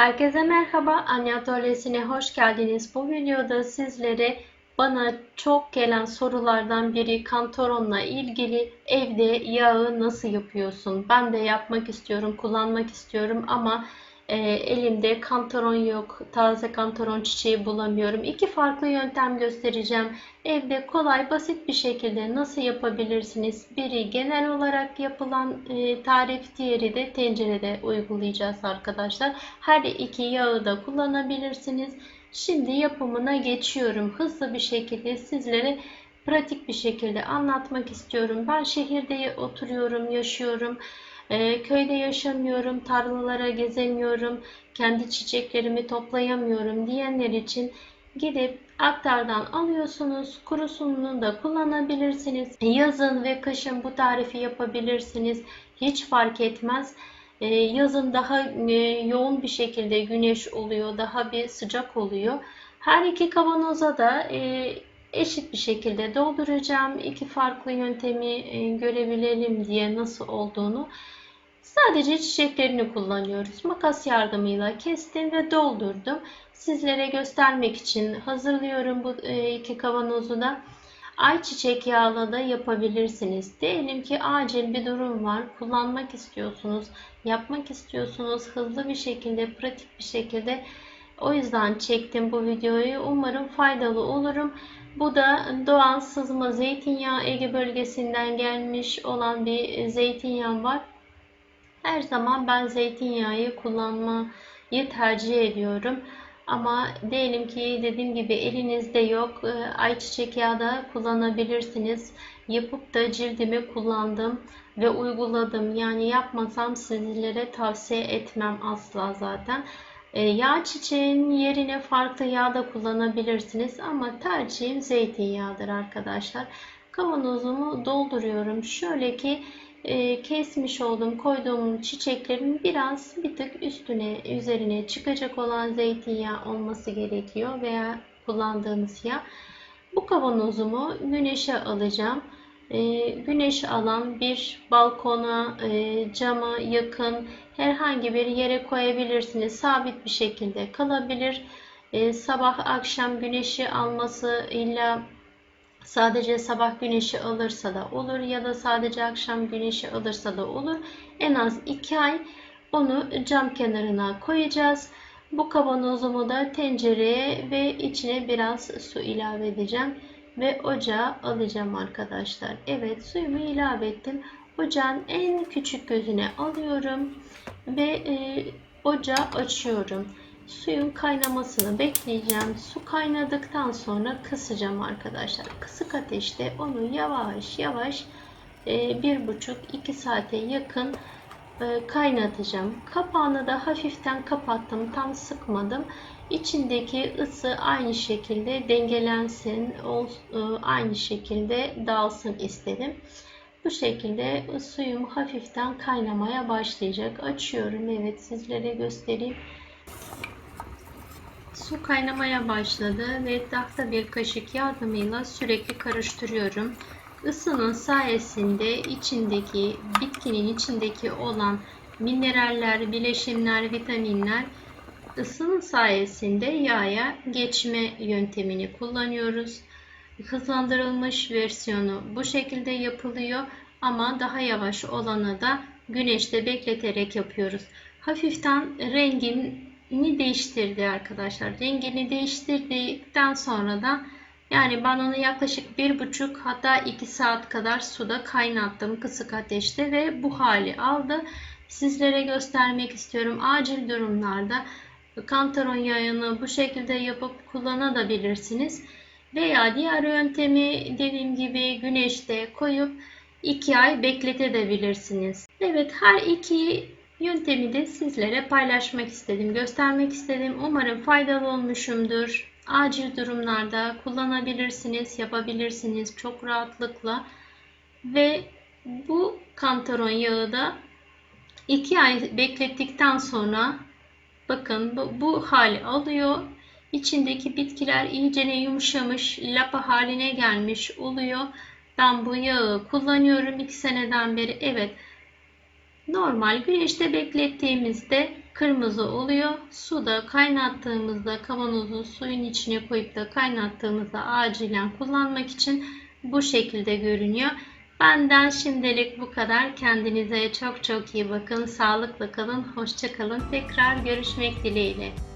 Herkese merhaba, Anne Atölyesi'ne hoş geldiniz. Bu videoda sizlere bana çok gelen sorulardan biri kantaronla ilgili evde yağı nasıl yapıyorsun? Ben de yapmak istiyorum, kullanmak istiyorum ama e, elimde kantaron yok, taze kantaron çiçeği bulamıyorum. İki farklı yöntem göstereceğim. Evde kolay, basit bir şekilde nasıl yapabilirsiniz? Biri genel olarak yapılan e, tarif, diğeri de tencerede uygulayacağız arkadaşlar. Her iki yağı da kullanabilirsiniz. Şimdi yapımına geçiyorum. Hızlı bir şekilde sizlere pratik bir şekilde anlatmak istiyorum. Ben şehirde oturuyorum, yaşıyorum. Ee, köyde yaşamıyorum, tarlalara gezemiyorum, kendi çiçeklerimi toplayamıyorum diyenler için gidip aktardan alıyorsunuz. Kurusunu da kullanabilirsiniz. Yazın ve kışın bu tarifi yapabilirsiniz. Hiç fark etmez. Ee, yazın daha e, yoğun bir şekilde güneş oluyor, daha bir sıcak oluyor. Her iki kavanoza da e, eşit bir şekilde dolduracağım. İki farklı yöntemi e, görebilelim diye nasıl olduğunu. Sadece çiçeklerini kullanıyoruz. Makas yardımıyla kestim ve doldurdum. Sizlere göstermek için hazırlıyorum bu iki kavanozu da. Ayçiçek yağla da yapabilirsiniz. Diyelim ki acil bir durum var. Kullanmak istiyorsunuz, yapmak istiyorsunuz hızlı bir şekilde, pratik bir şekilde. O yüzden çektim bu videoyu. Umarım faydalı olurum. Bu da doğal sızma zeytinyağı Ege bölgesinden gelmiş olan bir zeytinyağı var. Her zaman ben zeytinyağı kullanmayı tercih ediyorum. Ama diyelim ki dediğim gibi elinizde yok. E, ayçiçek yağı da kullanabilirsiniz. Yapıp da cildime kullandım ve uyguladım. Yani yapmasam sizlere tavsiye etmem asla zaten. E, yağ çiçeğin yerine farklı yağ da kullanabilirsiniz. Ama tercihim zeytinyağıdır arkadaşlar. Kavanozumu dolduruyorum. Şöyle ki e, kesmiş olduğum koyduğum çiçeklerin biraz bir tık üstüne üzerine çıkacak olan zeytinyağı olması gerekiyor veya kullandığınız yağ. Bu kavanozumu güneşe alacağım. E, güneş alan bir balkona, e, cama yakın herhangi bir yere koyabilirsiniz. Sabit bir şekilde kalabilir. E, sabah akşam güneşi alması illa Sadece sabah güneşi alırsa da olur ya da sadece akşam güneşi alırsa da olur. En az 2 ay onu cam kenarına koyacağız. Bu kavanozumu da tencereye ve içine biraz su ilave edeceğim ve ocağa alacağım arkadaşlar. Evet suyumu ilave ettim. Ocağın en küçük gözüne alıyorum ve e, ocağı açıyorum. Suyun kaynamasını bekleyeceğim. Su kaynadıktan sonra kısacağım arkadaşlar. Kısık ateşte onu yavaş yavaş e, bir buçuk iki saate yakın e, kaynatacağım. Kapağını da hafiften kapattım. Tam sıkmadım. İçindeki ısı aynı şekilde dengelensin. E, aynı şekilde dağılsın istedim. Bu şekilde suyum hafiften kaynamaya başlayacak. Açıyorum. Evet sizlere göstereyim. Su kaynamaya başladı ve tahta bir kaşık yardımıyla sürekli karıştırıyorum. Isının sayesinde içindeki bitkinin içindeki olan mineraller, bileşimler, vitaminler ısının sayesinde yağa geçme yöntemini kullanıyoruz. Hızlandırılmış versiyonu bu şekilde yapılıyor ama daha yavaş olanı da güneşte bekleterek yapıyoruz. Hafiften rengin rengini değiştirdi arkadaşlar. Rengini değiştirdikten sonra da yani ben onu yaklaşık bir buçuk hatta iki saat kadar suda kaynattım kısık ateşte ve bu hali aldı. Sizlere göstermek istiyorum. Acil durumlarda kantaron yağını bu şekilde yapıp kullanabilirsiniz. Veya diğer yöntemi dediğim gibi güneşte koyup 2 ay bekletebilirsiniz. Evet her iki Yöntemi de sizlere paylaşmak istedim, göstermek istedim. Umarım faydalı olmuşumdur. Acil durumlarda kullanabilirsiniz, yapabilirsiniz çok rahatlıkla. Ve bu kantaron yağı da 2 ay beklettikten sonra bakın bu, bu hali alıyor. İçindeki bitkiler iyicene yumuşamış, lapa haline gelmiş oluyor. Ben bu yağı kullanıyorum 2 seneden beri. Evet normal güneşte beklettiğimizde kırmızı oluyor. Suda kaynattığımızda kavanozu suyun içine koyup da kaynattığımızda acilen kullanmak için bu şekilde görünüyor. Benden şimdilik bu kadar. Kendinize çok çok iyi bakın. Sağlıkla kalın. Hoşça kalın. Tekrar görüşmek dileğiyle.